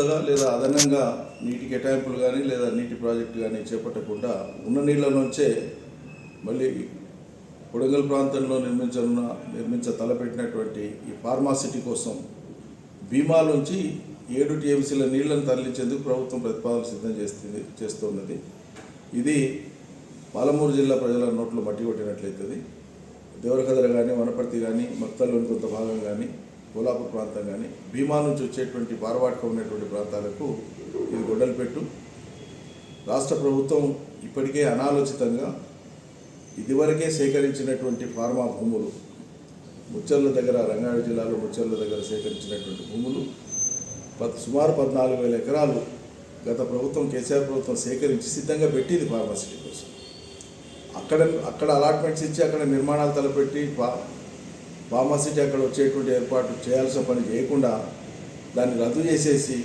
కొత్తగా లేదా అదనంగా నీటి కేటాయింపులు కానీ లేదా నీటి ప్రాజెక్టు కానీ చేపట్టకుండా ఉన్న నీళ్ళ నుంచే మళ్ళీ కొడంగల్ ప్రాంతంలో నిర్మించనున్న నిర్మించ తలపెట్టినటువంటి ఈ ఫార్మాసిటీ కోసం భీమాలోంచి ఏడు టీఎంసీల నీళ్ళను తరలించేందుకు ప్రభుత్వం ప్రతిపాదన సిద్ధం చేస్తుంది చేస్తున్నది ఇది పాలమూరు జిల్లా ప్రజల నోట్లో మట్టి కొట్టినట్లయితుంది. దేవరకద్ర కానీ వనపర్తి కానీ మక్తల్లోని కొంత భాగం కానీ కోలాపూర్ ప్రాంతం కానీ భీమా నుంచి వచ్చేటువంటి పారవాటక ఉన్నటువంటి ప్రాంతాలకు ఇది గొడ్డలు పెట్టు రాష్ట్ర ప్రభుత్వం ఇప్పటికే అనాలోచితంగా ఇదివరకే సేకరించినటువంటి ఫార్మా భూములు ముచ్చర్ల దగ్గర రంగారెడ్డి జిల్లాలో ముచ్చర్ల దగ్గర సేకరించినటువంటి భూములు సుమారు పద్నాలుగు వేల ఎకరాలు గత ప్రభుత్వం కేసీఆర్ ప్రభుత్వం సేకరించి సిద్ధంగా పెట్టింది ఫార్మసిటీ కోసం. అక్కడ అక్కడ అలాట్మెంట్స్ ఇచ్చి అక్కడ నిర్మాణాలు తలపెట్టి ఫార్మసిటీ అక్కడ వచ్చేటువంటి ఏర్పాటు చేయాల్సిన పని చేయకుండా దాన్ని రద్దు చేసేసి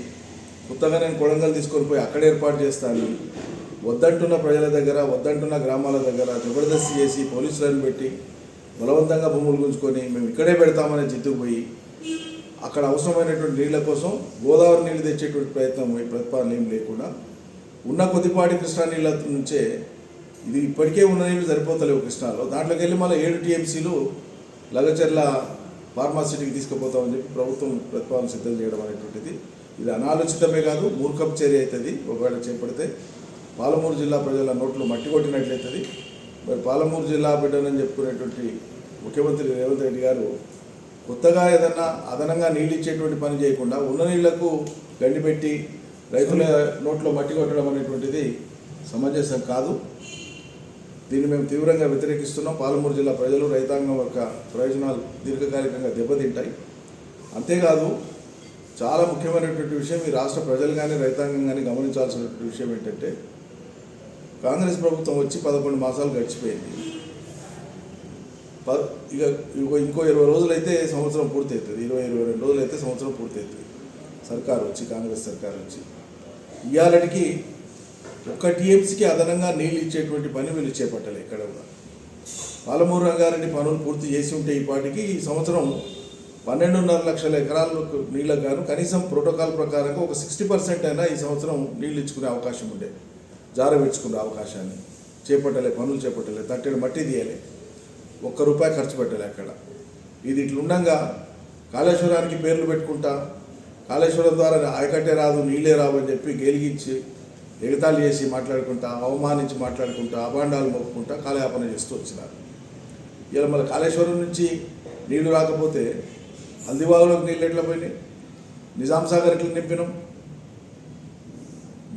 కొత్తగా నేను కొడంగల్ తీసుకొని పోయి అక్కడ ఏర్పాటు చేస్తాను. వద్దంటున్న ప్రజల దగ్గర వద్దంటున్న గ్రామాల దగ్గర జబర్దస్తి చేసి పోలీసులను పెట్టి బలవంతంగా భూములు గుంజుకొని మేము ఇక్కడే పెడతామని జిద్దుకు పోయి అక్కడ అవసరమైనటువంటి నీళ్ళ కోసం గోదావరి నీళ్ళు తెచ్చేటువంటి ప్రయత్నం ప్రతిపాదన ఏం లేకుండా ఉన్న కొద్దిపాటి కృష్ణా నీళ్ళ నుంచే ఇది ఇప్పటికే ఉన్న నీళ్ళు సరిపోతలేవు కృష్ణాలో. దాంట్లోకి వెళ్ళి మళ్ళీ ఏడు టీఎంసీలు లగచర్ల ఫార్మాసిటీకి తీసుకుపోతామని చెప్పి ప్రభుత్వం ప్రతిపాదన సిద్ధం చేయడం అనేటువంటిది. ఇది అనాలోచితమే కాదు మూర్ఖపు చర్య అవుతుంది. ఒకవేళ చేపడితే పాలమూరు జిల్లా ప్రజల నోట్లు మట్టి కొట్టినట్లయితుంది. మరి పాలమూరు జిల్లా బిడ్డనని చెప్పుకునేటువంటి ముఖ్యమంత్రి రేవంత్ రెడ్డి గారు కొత్తగా ఏదన్నా అదనంగా నీళ్ళు ఇచ్చేటువంటి పని చేయకుండా ఉన్న నీళ్ళకు గండి పెట్టి రైతుల నోట్లో మట్టి కొట్టడం అనేటువంటిది సమంజసం కాదు. దీన్ని మేము తీవ్రంగా వ్యతిరేకిస్తున్నాం. పాలమూరు జిల్లా ప్రజలు రైతాంగం యొక్క ప్రయోజనాలు దీర్ఘకాలికంగా దెబ్బతింటాయి. అంతేకాదు చాలా ముఖ్యమైనటువంటి విషయం ఈ రాష్ట్ర ప్రజలు కానీ రైతాంగం కానీ గమనించాల్సినటువంటి విషయం ఏంటంటే కాంగ్రెస్ ప్రభుత్వం వచ్చి పదకొండు మాసాలు గడిచిపోయింది. ఇక ఇంకో ఇంకో ఇరవై రోజులైతే సంవత్సరం పూర్తి అవుతుంది ఇరవై ఇరవై రెండు రోజులు అయితే సంవత్సరం పూర్తవుతుంది సర్కారు వచ్చి కాంగ్రెస్ సర్కార్ వచ్చి. ఇవాళకి ఒక్క టీఎంసీకి అదనంగా నీళ్ళు ఇచ్చేటువంటి పని వీళ్ళు చేపట్టాలి ఎక్కడ కూడా. పాలమూరు రంగారెడ్డి పనులు పూర్తి చేసి ఉంటే ఈ పాటికి ఈ సంవత్సరం పన్నెండున్నర లక్షల ఎకరాలకు నీళ్ళకు గాను కనీసం ప్రోటోకాల్ ప్రకారంగా ఒక సిక్స్టీ పర్సెంట్ అయినా ఈ సంవత్సరం నీళ్ళు ఇచ్చుకునే అవకాశం ఉండే జారవిడ్చుకునే అవకాశాన్ని. చేపట్టలే పనులు చేపట్టలే తట్టెడు మట్టి తీయలే. ఒక్క రూపాయి ఖర్చు పెట్టలే అక్కడ. ఇది ఇట్లుండగా కాళేశ్వరానికి పేర్లు పెట్టుకుంటా కాళేశ్వరం ద్వారా ఆయకట్టే రాదు నీళ్ళే రావు అని చెప్పి గెలిగించి ఎగతాళి చేసి మాట్లాడుకుంటా అవమానించి మాట్లాడుకుంటా అభాండాలు మొక్కుకుంటా కాలయాపన చేస్తూ వచ్చినారు. ఇలా మళ్ళీ కాళేశ్వరం నుంచి నీళ్ళు రాకపోతే హల్దిబాగులోకి నీళ్ళు ఎట్లా పోయినాయి? నిజాం సాగర్ ఎట్లా నింపినాం?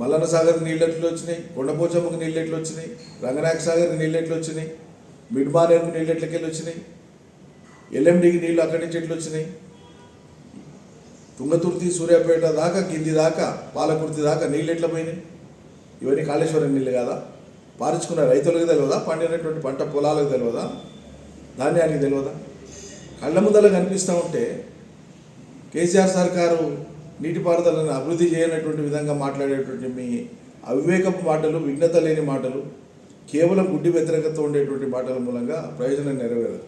మల్లన్న సాగర్కి నీళ్ళు ఎట్లు వచ్చినాయి? కొండపోచమ్మకి నీళ్ళు ఎట్లా వచ్చినాయి? రంగనాయక సాగర్కి నీళ్ళు ఎట్లా వచ్చినాయి? మిడ్మానేరుకు నీళ్ళు ఎట్లకెళ్ళి వచ్చినాయి? ఎల్ఎండికి నీళ్ళు అక్కడి నుంచి ఎట్లు వచ్చినాయి? తుంగతుర్తి సూర్యాపేట దాకా కింది దాకా పాలకుర్తి దాకా నీళ్ళు ఎట్లా పోయినాయి? ఇవన్నీ కాళేశ్వరం నీళ్ళు కదా? పారించుకున్న రైతులకు తెలియదా పండినటువంటి పంట పొలాలకు తెలియదా ధాన్యానికి తెలియదా కళ్ళ ముందల కనిపిస్తూ ఉంటే కేసీఆర్ సర్కారు నీటిపారుదలను అభివృద్ధి చేయనటువంటి విధంగా మాట్లాడేటువంటి మీ అవివేకపు మాటలు విఘ్నత లేని మాటలు కేవలం గుడ్డి వ్యతిరేకత ఉండేటువంటి మాటల మూలంగా ప్రయోజనం నెరవేరదు.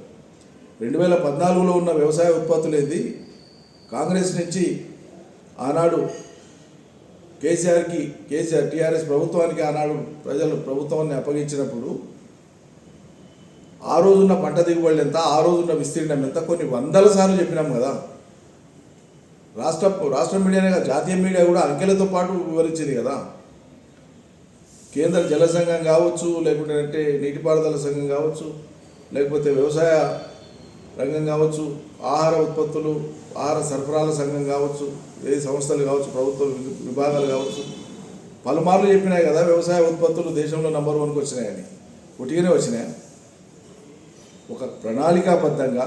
రెండు వేల పద్నాలుగులో ఉన్న వ్యవసాయ ఉత్పత్తులు ఏంది కాంగ్రెస్ నుంచి ఆనాడు కేసీఆర్కి కేసీఆర్ టీఆర్ఎస్ ప్రభుత్వానికి ఆనాడు ప్రజలు ప్రభుత్వాన్ని అప్పగించినప్పుడు ఆ రోజున్న పంట దిగుబడి ఎంత ఆ రోజున్న విస్తీర్ణం ఎంత కొన్ని వందల సార్లు చెప్పినాం కదా. రాష్ట్ర రాష్ట్ర మీడియానే కాదు జాతీయ మీడియా కూడా అంకెలతో పాటు వివరించింది కదా. కేంద్ర జల సంఘం కావచ్చు లేకుంటే అంటే నీటిపారుదల సంఘం కావచ్చు లేకపోతే వ్యవసాయ రంగం కావచ్చు ఆహార ఉత్పత్తులు ఆహార సరఫరాల సంఘం కావచ్చు ఏ సంస్థలు కావచ్చు ప్రభుత్వ విభాగాలు కావచ్చు పలుమార్లు చెప్పినాయి కదా వ్యవసాయ ఉత్పత్తులు దేశంలో నంబర్ వన్కి వచ్చినాయని. ఉటిగానే వచ్చినాయి. ఒక ప్రణాళికాబద్ధంగా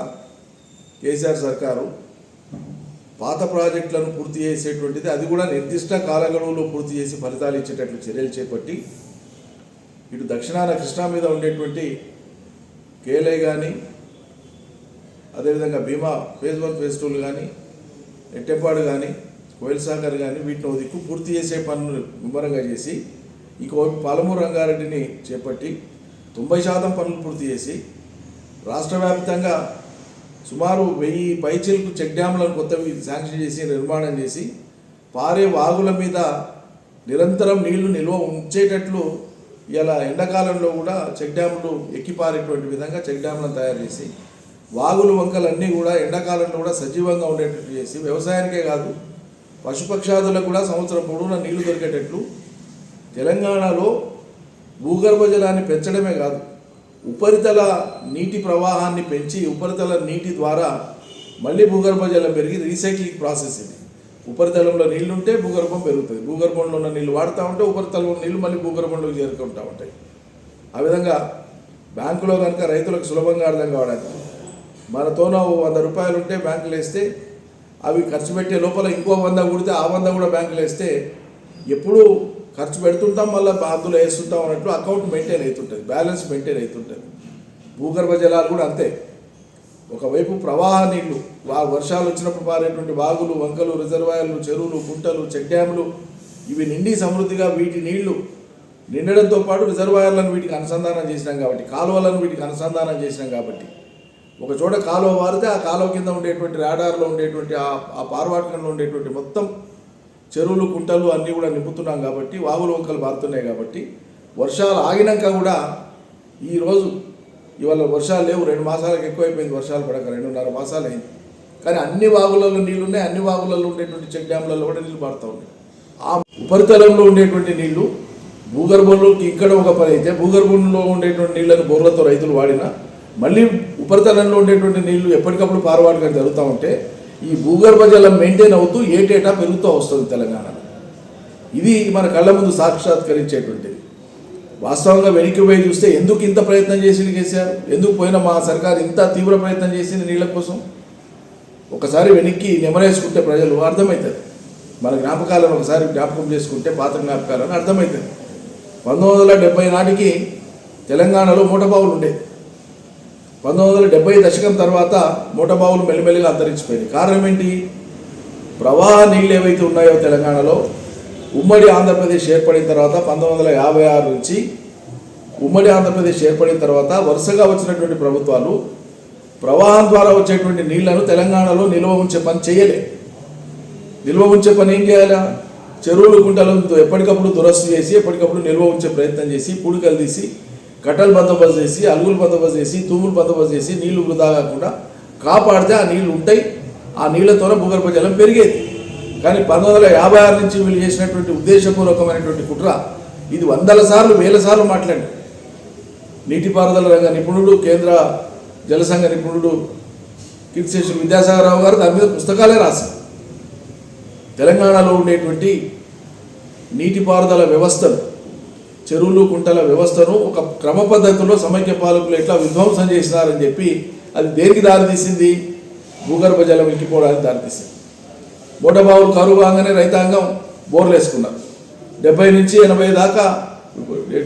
కేసీఆర్ సర్కారు పాత ప్రాజెక్టులను పూర్తి చేసేటువంటిది అది కూడా నిర్దిష్ట కాలగడువులో పూర్తి చేసి ఫలితాలు ఇచ్చేటట్లు చర్యలు చేపట్టి ఇటు దక్షిణాన కృష్ణా మీద ఉండేటువంటి కేలై కానీ అదేవిధంగా భీమా ఫేజ్ వన్ ఫేజ్ టూలు కానీ ఎట్టెపాడు కానీ కోయిల్ సాగర్ కానీ వీటిని ఓ దిక్కు పూర్తి చేసే పనులు ముమ్మరంగా చేసి ఇంకోవైపు పాలమూరు రంగారెడ్డిని చేపట్టి తొంభై శాతం పనులు పూర్తి చేసి రాష్ట్ర వ్యాప్తంగా సుమారు వెయ్యి పైచిలకు చెక్ డ్యామ్లను కొత్తవి శాంక్షన్ చేసి నిర్మాణం చేసి పారే వాగుల మీద నిరంతరం నీళ్ళు నిల్వ ఉంచేటట్లు ఇలా ఎండాకాలంలో కూడా చెక్ డ్యాములు ఎక్కిపారేటువంటి విధంగా చెక్ డ్యాములను తయారు చేసి వాగులు వంకలన్నీ కూడా ఎండాకాలంలో కూడా సజీవంగా ఉండేటట్టు చేసి వ్యవసాయానికే కాదు పశుపక్షాదులకు కూడా సంవత్సరం పొడవునా నీళ్ళు దొరికేటట్లు తెలంగాణలో భూగర్భ జలాన్ని పెంచడమే కాదు ఉపరితల నీటి ప్రవాహాన్ని పెంచి ఉపరితల నీటి ద్వారా మళ్ళీ భూగర్భ జలం పెరిగి రీసైక్లింగ్ ప్రాసెస్ ఇది. ఉపరితలంలో నీళ్ళుంటే భూగర్భం పెరుగుతుంది. భూగర్భంలో ఉన్న నీళ్ళు వాడుతూ ఉంటే ఉపరితలంలో నీళ్ళు నీళ్ళు మళ్ళీ భూగర్భంలోకి చేరుకుంటూ ఉంటాయి. ఆ విధంగా బ్యాంకులో కనుక రైతులకు సులభంగా అర్థం కావడానికి మనతోన ఓ వంద రూపాయలు ఉంటే బ్యాంకులు వేస్తే అవి ఖర్చు పెట్టే లోపల ఇంకో వంద కుడితే ఆ వంద కూడా బ్యాంకులు వేస్తే ఎప్పుడు ఖర్చు పెడుతుంటాం మళ్ళీ అందులో వేస్తుంటాం అన్నట్లు అకౌంట్ మెయింటైన్ అవుతుంటుంది బ్యాలెన్స్ మెయింటైన్ అవుతుంటుంది భూగర్భ జలాలు కూడా అంతే. ఒకవైపు ప్రవాహ నీళ్ళు వా వర్షాలు వచ్చినప్పుడు పారేటువంటి వాగులు వంకలు రిజర్వాయర్లు చెరువులు గుంటలు చెక్ డ్యాములు ఇవి నిండి సమృద్ధిగా వీటి నీళ్ళు నిండడంతో పాటు రిజర్వాయర్లను వీటికి అనుసంధానం చేసినాం కాబట్టి కాలువలను వీటికి అనుసంధానం చేసినాం కాబట్టి ఒక చోట కాలువ వారితే ఆ కాలువ కింద ఉండేటువంటి రాడార్లో ఉండేటువంటి ఆ ఆ పార్వాటకంలో ఉండేటువంటి మొత్తం చెరువులు కుంటలు అన్నీ కూడా నింపుతున్నాం కాబట్టి వాగులు వంకలు పారుతున్నాయి కాబట్టి వర్షాలు ఆగినాక కూడా ఈరోజు ఇవాళ వర్షాలు లేవు రెండు మాసాలకు ఎక్కువైపోయింది వర్షాలు పడక రెండున్నర మాసాలు అయింది కానీ అన్ని వాగులలో నీళ్ళు ఉన్నాయి అన్ని వాగులలో ఉండేటువంటి చెక్ డ్యామ్లలో కూడా నీళ్ళు పారుతూ ఉన్నాయి. ఆ ఉపరితలంలో ఉండేటువంటి నీళ్ళు భూగర్భంలోకి ఇక్కడ ఒక పని అయితే భూగర్భంలో ఉండేటువంటి నీళ్ళను బోర్లతో రైతులు వాడినా మళ్ళీ ఉపరితలంలో ఉండేటువంటి నీళ్ళు ఎప్పటికప్పుడు పారవాడకం జరుగుతూ ఉంటే ఈ భూగర్భ జలం మెయింటైన్ అవుతూ ఏటేటా పెరుగుతూ వస్తుంది తెలంగాణలో. ఇది మన కళ్ళ ముందు సాక్షాత్కరించేటువంటిది. వాస్తవంగా వెనక్కి పోయి చూస్తే ఎందుకు ఇంత ప్రయత్నం చేసింది కేసీఆర్? ఎందుకు పోయిన మా సర్కార్ ఇంత తీవ్ర ప్రయత్నం చేసింది నీళ్ళ కోసం? ఒకసారి వెనక్కి నెమరేసుకుంటే ప్రజలు అర్థమవుతుంది మన జ్ఞాపకాలను ఒకసారి జ్ఞాపకం చేసుకుంటే పాత జ్ఞాపకాలను అర్థమవుతుంది పంతొమ్మిది వందల డెబ్బై నాటికి తెలంగాణలో మూటబావులు ఉండేవి పంతొమ్మిది వందల డెబ్బై దశకం తర్వాత మూటబావులు మెల్లిమెల్లిగా అంతరించిపోయింది. కారణం ఏంటి? ప్రవాహ నీళ్ళు ఏవైతే ఉన్నాయో తెలంగాణలో ఉమ్మడి ఆంధ్రప్రదేశ్ ఏర్పడిన తర్వాత పంతొమ్మిది వందల యాభై ఆరు నుంచి ఉమ్మడి ఆంధ్రప్రదేశ్ ఏర్పడిన తర్వాత వరుసగా వచ్చినటువంటి ప్రభుత్వాలు ప్రవాహం ద్వారా వచ్చేటువంటి నీళ్ళను తెలంగాణలో నిల్వ ఉంచే పని చేయలే. నిల్వ ఉంచే పని ఏం చేయాలా? చెరువులు గుంటలను ఎప్పటికప్పుడు దురస్తు చేసి ఎప్పటికప్పుడు నిల్వ ఉంచే ప్రయత్నం చేసి పూడికలు తీసి కట్టలు బందోబస్తు చేసి అలుగులు బందోబస్తు చేసి తూములు బందోబస్తు చేసి నీళ్ళు వృధా కాకుండా కాపాడితే ఆ నీళ్ళు ఉంటాయి. ఆ నీళ్ళతోనే భూగర్భ జలం పెరిగేది. కానీ పంతొమ్మిది వందల యాభై ఆరు నుంచి వీళ్ళు చేసినటువంటి ఉద్దేశపూర్వకమైనటువంటి కుట్ర ఇది వందల సార్లు వేల సార్లు మాట్లాడి నీటిపారుదల రంగ నిపుణుడు కేంద్ర జలసంఘ నిపుణుడు కీర్తిశేషులు విద్యాసాగరరావు గారు దాని మీద పుస్తకాలే రాశారు. తెలంగాణలో ఉండేటువంటి నీటిపారుదల వ్యవస్థలు చెరువులు కుంటల వ్యవస్థను ఒక క్రమ పద్ధతిలో సమైక్య పాలకులు ఎట్లా విధ్వంసం చేసినారని చెప్పి అది దేనికి దారితీసింది? భూగర్భ జలం ఇంకిపోవడానికి దారితీసింది. బోటబావులు కరువు కాగానే రైతాంగం బోర్లు వేసుకున్నారు డెబ్బై నుంచి ఎనభై దాకా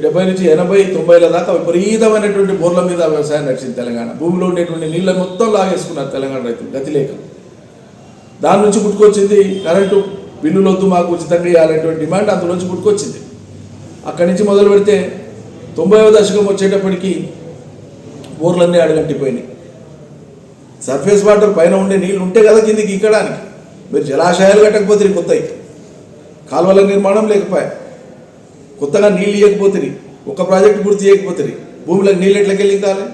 డెబ్బై నుంచి ఎనభై తొంభైల దాకా విపరీతమైనటువంటి బోర్ల మీద వ్యవసాయం నడిచింది తెలంగాణ. భూమిలో ఉండేటువంటి నీళ్ళ మొత్తం లాగేసుకున్నారు తెలంగాణ రైతులు గతి లేక. దాని నుంచి పుట్టుకొచ్చింది కరెంటు బిల్లులొద్దు మాకు ఉచితంగా ఇవ్వాలనేటువంటి డిమాండ్ అందులోంచి పుట్టుకొచ్చింది. అక్కడి నుంచి మొదలు పెడితే తొంభైవ దశకం వచ్చేటప్పటికి బోర్లన్నీ అడగంటిపోయినాయి. సర్ఫేస్ వాటర్ పైన ఉండే నీళ్ళు ఉంటే కదా కిందికి ఇక్కడానికి మీరు జలాశయాలు కట్టకపోతే కొత్తవి కాలువల నిర్మాణం లేకపోయా. కొత్తగా నీళ్ళు ఇవ్వకపోతే ఒక ప్రాజెక్టు పూర్తి చేయకపోతే భూమిలోకి నీళ్ళు ఎట్లకెళ్ళి ఇంకాలి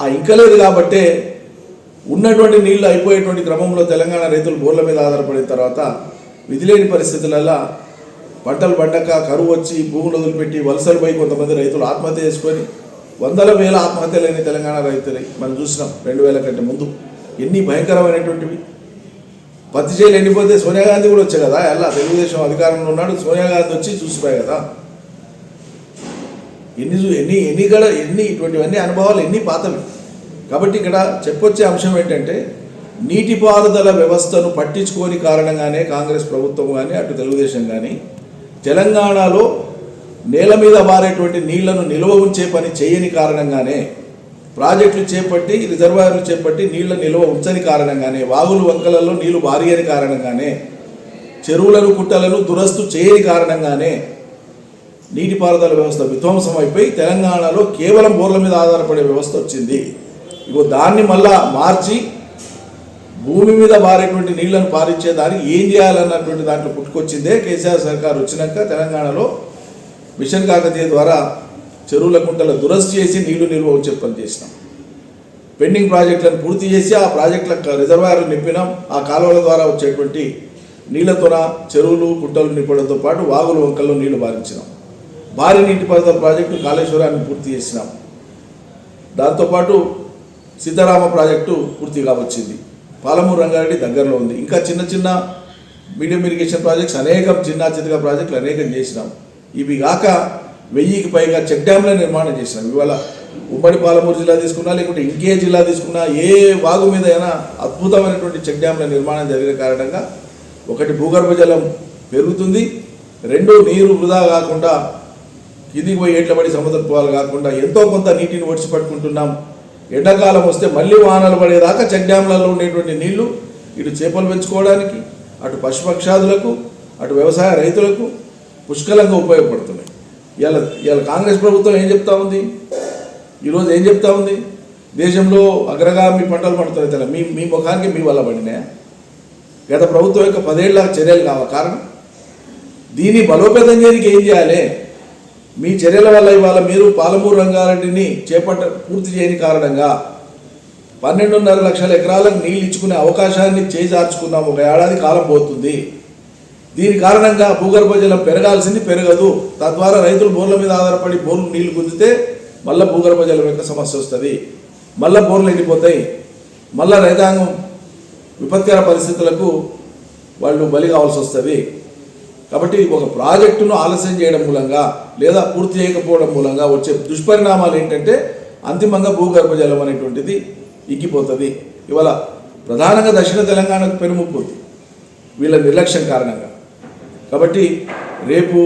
ఆ ఇంకలేదు కాబట్టే ఉన్నటువంటి నీళ్ళు అయిపోయేటువంటి క్రమంలో తెలంగాణ రైతులు బోర్ల మీద ఆధారపడిన తర్వాత విధిలేని పరిస్థితులలో పంటలు పండక కరువు వచ్చి భూములు వదిలిపెట్టి వలసలు పోయి కొంతమంది రైతులు ఆత్మహత్య చేసుకొని వందల వేల ఆత్మహత్యలైన తెలంగాణ రైతులు మనం చూసినాం రెండు వేల కంటే ముందు. ఎన్ని భయంకరమైనటువంటివి. పత్తి చేయలు ఎండిపోతే సోనియా గాంధీ కూడా వచ్చాయి కదా? ఎలా తెలుగుదేశం అధికారంలో ఉన్నాడు సోనియా గాంధీ వచ్చి చూసిపోయాయి కదా? ఎన్ని చూ- ఎన్ని ఎన్ని గడ ఎన్ని ఇటువంటివన్నీ అనుభవాలు ఎన్ని పాతవి. కాబట్టి ఇక్కడ చెప్పొచ్చే అంశం ఏంటంటే నీటిపారుదల వ్యవస్థను పట్టించుకోని కారణంగానే కాంగ్రెస్ ప్రభుత్వం కానీ అటు తెలుగుదేశం కానీ తెలంగాణలో నేల మీద మారేటువంటి నీళ్ళను నిల్వ ఉంచే పని చేయని కారణంగానే ప్రాజెక్టులు చేపట్టి రిజర్వాయర్లు చేపట్టి నీళ్ళ నిల్వ ఉంచని కారణంగానే వాగులు వంకలలో నీళ్ళు అని కారణంగానే చెరువులను కుట్టలను దురస్తు చేయని కారణంగానే నీటిపారుదల వ్యవస్థ విధ్వంసం అయిపోయి తెలంగాణలో కేవలం బోర్ల మీద ఆధారపడే వ్యవస్థ వచ్చింది. ఇగో దాన్ని మళ్ళా మార్చి భూమి మీద మారేటువంటి నీళ్ళను పారించే దానికి ఏం చేయాలన్నటువంటి దాంట్లో పుట్టుకొచ్చిందే కేసీఆర్ సర్కార్ వచ్చినాక తెలంగాణలో మిషన్ కాకతీయ ద్వారా చెరువుల కుంటల దురస్తి చేసి నీళ్ళు నిల్వ ఉంచే పని చేసినాం. పెండింగ్ ప్రాజెక్టులను పూర్తి చేసి ఆ ప్రాజెక్టుల రిజర్వాయర్లు నింపినాం. ఆ కాలువల ద్వారా వచ్చేటువంటి నీళ్ళతోన చెరువులు కుంటలు నింపడంతో పాటు వాగులు వంకల్లో నీళ్ళు బారించినాం. భారీ నీటిపారుదల ప్రాజెక్టు కాళేశ్వరాన్ని పూర్తి చేసినాం. దాంతోపాటు సీతారామ ప్రాజెక్టు పూర్తిగా వచ్చింది పాలమూరు రంగారెడ్డి దగ్గరలో ఉంది. ఇంకా చిన్న చిన్న మీడియం ఇరిగేషన్ ప్రాజెక్ట్స్ అనేకం చిన్న చిన్నగా ప్రాజెక్టులు అనేకం చేసినాం. ఇవి కాక వెయ్యికి పైగా చెక్ డ్యామ్ల నిర్మాణం చేసినాం. ఇవాళ ఉమ్మడి పాలమూరు జిల్లా తీసుకున్నా లేకుంటే ఇంకే జిల్లా తీసుకున్నా ఏ వాగు మీద అయినా అద్భుతమైనటువంటి చెక్ డ్యామ్ల నిర్మాణం జరిగిన కారణంగా ఒకటి భూగర్భ జలం పెరుగుతుంది. రెండు నీరు వృధా కాకుండా కిందికి పోయి ఏట్ల పడి కాకుండా ఎంతో కొంత నీటిని ఒడిచి పట్టుకుంటున్నాం ఎండాకాలం వస్తే మళ్ళీ వానలు పడేదాకా చెక్ డ్యామ్లలో ఉండేటువంటి నీళ్ళు ఇటు చేపలు పెంచుకోవడానికి అటు పశుపక్షాదులకు అటు వ్యవసాయ రైతులకు పుష్కలంగా ఉపయోగపడుతున్నాయి. ఇవాళ ఇవాళ కాంగ్రెస్ ప్రభుత్వం ఏం చెప్తా ఉంది? ఈరోజు ఏం చెప్తా ఉంది? దేశంలో అగ్రగామి పంటలు పండుతున్నాయి తెల మీ మీ ముఖానికి మీ వల్ల పడినాయా? గత ప్రభుత్వం యొక్క పదేళ్ళ చర్యలు కావ కారణం? దీన్ని బలోపేతం చేయడానికి ఏం చేయాలి? మీ చర్యల వల్ల ఇవాళ మీరు పాలమూరు రంగారెడ్డిని చేపట్ట పూర్తి చేయని కారణంగా పన్నెండున్నర లక్షల ఎకరాలకు నీళ్ళు ఇచ్చుకునే అవకాశాన్ని చేజార్చుకున్నాం ఒక ఏడాది కాలం పోతుంది. దీని కారణంగా భూగర్భ జలం పెరగాల్సింది పెరగదు. తద్వారా రైతులు బోర్ల మీద ఆధారపడి బోర్లు నీళ్ళు గుంజితే మళ్ళీ భూగర్భ జలం యొక్క సమస్య వస్తుంది. మళ్ళీ బోర్లు ఎండిపోతాయి. మళ్ళీ రైతాంగం విపత్కర పరిస్థితులకు వాళ్ళు బలి కావాల్సి వస్తుంది. కాబట్టి ఒక ప్రాజెక్టును ఆలస్యం చేయడం మూలంగా లేదా పూర్తి చేయకపోవడం మూలంగా వచ్చే దుష్పరిణామాలు ఏంటంటే అంతిమంగా భూగర్భ జలం అనేటువంటిది ఇగ్గిపోతుంది ఇవాళ ప్రధానంగా దక్షిణ తెలంగాణకు పెనుముప్పు వీళ్ళ నిర్లక్ష్యం కారణంగా. కాబట్టి రేపు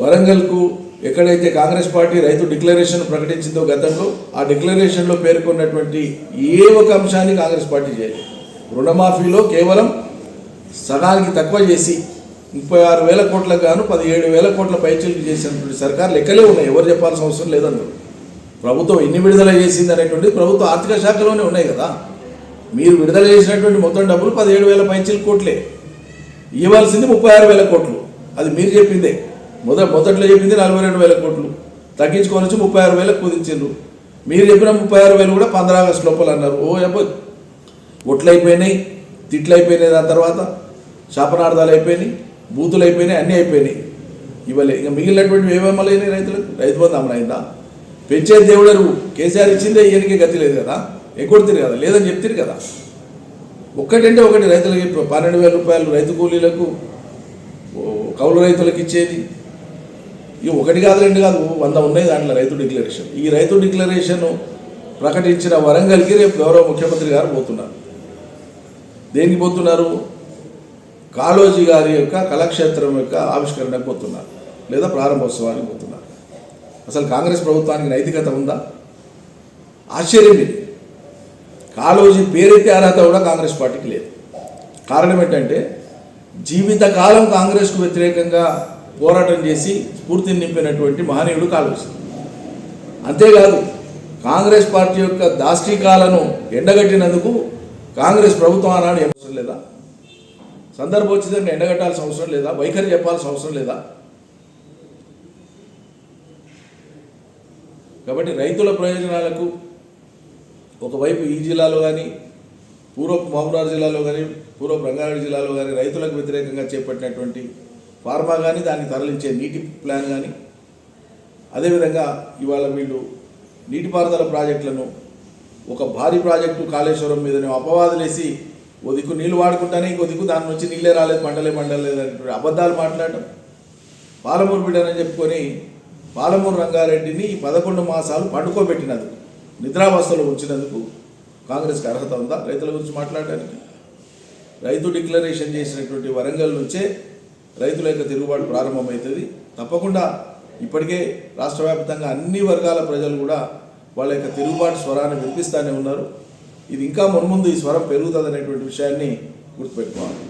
వరంగల్కు ఎక్కడైతే కాంగ్రెస్ పార్టీ రైతు డిక్లరేషన్ ప్రకటించిందో గతంలో ఆ డిక్లరేషన్లో పేర్కొన్నటువంటి ఏ ఒక అంశాన్ని కాంగ్రెస్ పార్టీ చేయలేదు. రుణమాఫీలో కేవలం సగానికి తక్కువ చేసి ముప్పై ఆరు వేల కోట్లకు గాను పదిహేడు వేల కోట్ల పైచీలకు చేసినటువంటి సర్కార్ లెక్కలే ఉన్నాయి? ఎవరు చెప్పాల్సిన అవసరం లేదన్నారు ప్రభుత్వం ఎన్ని విడుదల చేసింది అనేటువంటిది ప్రభుత్వ ఆర్థిక శాఖలోనే ఉన్నాయి కదా. మీరు విడుదల చేసినటువంటి మొత్తం డబ్బులు పదిహేడు వేల పైచీల కోట్లే. ఇవ్వాల్సింది ముప్పై ఆరు వేల కోట్లు. అది మీరు చెప్పిందే. మొదట మొదట్లో చెప్పింది నలభై రెండు వేల కోట్లు. తగ్గించుకొని వచ్చి ముప్పై ఆరు వేలకు కుదించారు మీరు చెప్పిన ముప్పై ఆరు వేలు కూడా పంద్రా ఆగస్టు లోపల అన్నారు. ఓ ఎప్ప ఒట్లయిపోయినాయి తిట్లు అయిపోయినాయి దాని తర్వాత శాపనార్థాలు అయిపోయినాయి బూతులు అయిపోయినాయి అన్నీ అయిపోయినాయి. ఇవ్వలే. ఇంకా మిగిలినటువంటి ఏమేమలేని రైతులకు? రైతు బంధు అమలైందా? పెంచే దేవుడు ఎరువు కేసీఆర్ ఇచ్చిందే ఈయనకి గతి లేదు కదా? ఎగ్గొడుతుంది కదా? లేదని చెప్తారు కదా? ఒక్కటంటే ఒకటి రైతులకి పన్నెండు వేల రూపాయలు రైతు కూలీలకు కౌలు రైతులకు ఇచ్చేది. ఇవి ఒకటి కాదు రెండు కాదు వంద ఉన్నాయి దాంట్లో రైతు డిక్లరేషన్. ఈ రైతు డిక్లరేషన్ ప్రకటించిన వరంగల్కి రేపు గౌరవ ముఖ్యమంత్రి గారు పోతున్నారు. దేనికి పోతున్నారు? కాళోజీ గారి యొక్క కళాక్షేత్రం యొక్క ఆవిష్కరణకు పోతున్నారు. లేదా ప్రారంభోత్సవానికి పోతున్నారు. అసలు కాంగ్రెస్ ప్రభుత్వానికి నైతికత ఉందా? ఆశ్చర్యం ఇది. కాళోజీ పేరెత్తే అర్హత కూడా కాంగ్రెస్ పార్టీకి లేదు. కారణం ఏంటంటే జీవితకాలం కాంగ్రెస్కు వ్యతిరేకంగా పోరాటం చేసి స్ఫూర్తిని నింపినటువంటి మహనీయుడు కాళోజీ. అంతేకాదు కాంగ్రెస్ పార్టీ యొక్క దాష్టికాలను ఎండగట్టినందుకు కాంగ్రెస్ ప్రభుత్వం ఆనాడు ఏం అవసరం లేదా? సందర్భం సందర్భోచితంగా ఎండగట్టాల్సిన అవసరం లేదా? వైఖరి చెప్పాల్సిన అవసరం లేదా? కాబట్టి రైతుల ప్రయోజనాలకు ఒకవైపు ఈ జిల్లాలో కానీ పూర్వపు మహబూబ్నగర్ జిల్లాలో కానీ పూర్వపు రంగారెడ్డి జిల్లాలో కానీ రైతులకు వ్యతిరేకంగా చేపట్టినటువంటి ఫార్మా కానీ దాన్ని తరలించే నీటి ప్లాన్ కానీ అదేవిధంగా ఇవాళ వీళ్ళు నీటిపారుదల ప్రాజెక్టులను ఒక భారీ ప్రాజెక్టు కాళేశ్వరం మీదనే అపవాదులేసి ఒదికు నీళ్ళు వాడుకుంటానే ఇంకో దాని నుంచి నీళ్ళే రాలేదు మండలే మండలేదు అనేటువంటి అబద్ధాలు మాట్లాడటం పాలమూరు బిడ్డనని చెప్పుకొని పాలమూరు రంగారెడ్డిని ఈ పదకొండు మాసాలు పండుకోబెట్టినందుకు నిద్రావస్థలో ఉంచినందుకు కాంగ్రెస్కి అర్హత ఉందా? రైతుల గురించి మాట్లాడడానికి. రైతు డిక్లరేషన్ చేసినటువంటి వరంగల్ నుంచే రైతుల యొక్క తిరుగుబాటు ప్రారంభమవుతుంది. తప్పకుండా ఇప్పటికే రాష్ట్ర వ్యాప్తంగా అన్ని వర్గాల ప్రజలు కూడా వాళ్ళ యొక్క తిరుగుబాటు స్వరాన్ని వినిపిస్తూనే ఉన్నారు. ఇది ఇంకా మున్ముందు ఈ స్వరం పెరుగుతుంది అనేటువంటి విషయాన్ని గుర్తుపెట్టుకోవాలి.